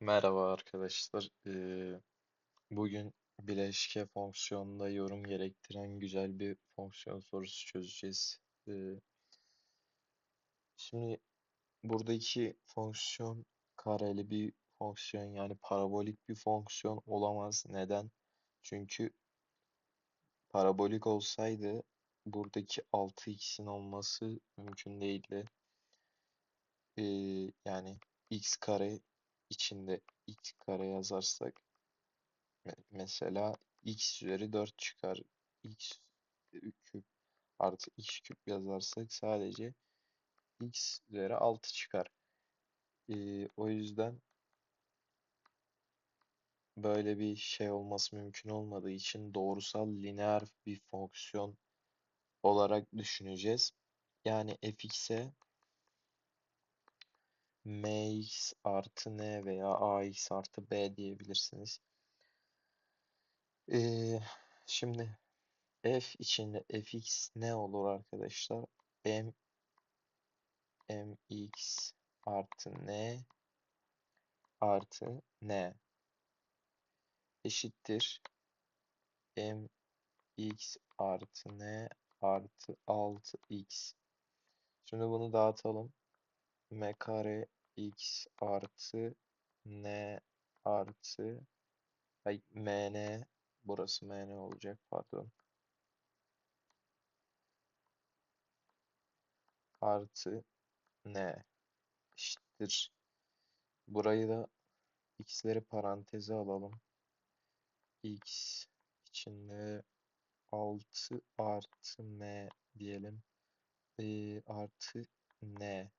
Merhaba arkadaşlar. Bugün bileşke fonksiyonunda yorum gerektiren güzel bir fonksiyon sorusu çözeceğiz. Ee, şimdi buradaki fonksiyon kareli bir fonksiyon yani parabolik bir fonksiyon olamaz. Neden? Çünkü parabolik olsaydı buradaki 6x'in olması mümkün değildi. Ee, yani x kare içinde x kare yazarsak Me- Mesela x üzeri 4 çıkar. x küp artı x küp yazarsak sadece x üzeri 6 çıkar. Ee, o yüzden böyle bir şey olması mümkün olmadığı için doğrusal lineer bir fonksiyon olarak düşüneceğiz. Yani fx'e mx artı n veya ax artı b diyebilirsiniz. Ee, şimdi f içinde fx ne olur arkadaşlar? m mx artı n artı n eşittir mx artı n artı 6x. Şimdi bunu dağıtalım. m kare x artı n artı ay, mn burası mn olacak pardon. Artı n eşittir. Burayı da x'leri paranteze alalım. x içinde 6 artı m diyelim. Ee, artı n.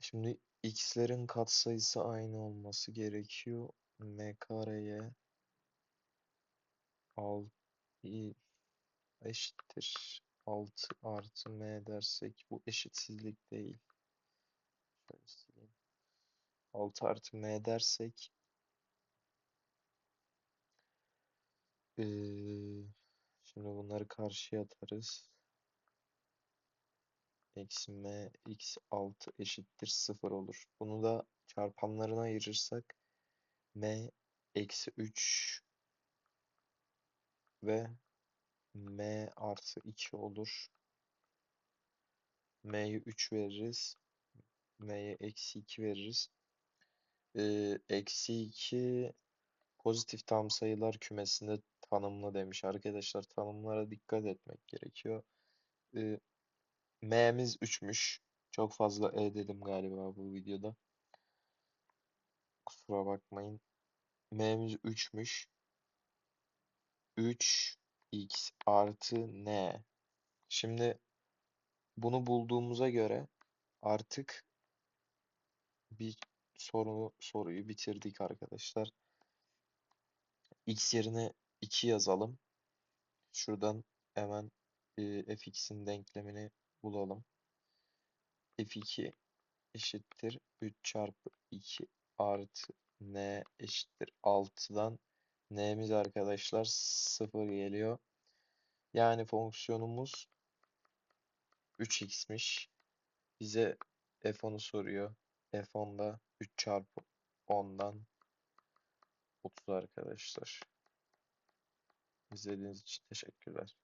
Şimdi x'lerin katsayısı aynı olması gerekiyor. m kareye 6 eşittir. 6 artı m dersek bu eşitsizlik değil. Şöyle sileyim. 6 artı m dersek ee, şimdi bunları karşıya atarız. Eksi x 6 eşittir 0 olur. Bunu da çarpanlarına ayırırsak m eksi 3 ve m artı 2 olur. m'ye 3 veririz. m'ye eksi 2 veririz. Ee, eksi 2 pozitif tam sayılar kümesinde tanımlı demiş. Arkadaşlar tanımlara dikkat etmek gerekiyor. Ee, m'miz 3'müş. Çok fazla e dedim galiba bu videoda. Kusura bakmayın. m'miz 3'müş. 3x artı n. Şimdi bunu bulduğumuza göre artık bir soru soruyu bitirdik arkadaşlar. x yerine 2 yazalım. Şuradan hemen e, fx'in denklemini bulalım. f2 eşittir 3 çarpı 2 artı n eşittir 6'dan n'miz arkadaşlar 0 geliyor. Yani fonksiyonumuz 3x'miş. Bize f10'u soruyor. f10'da 3 çarpı 10'dan 30 arkadaşlar. İzlediğiniz için teşekkürler.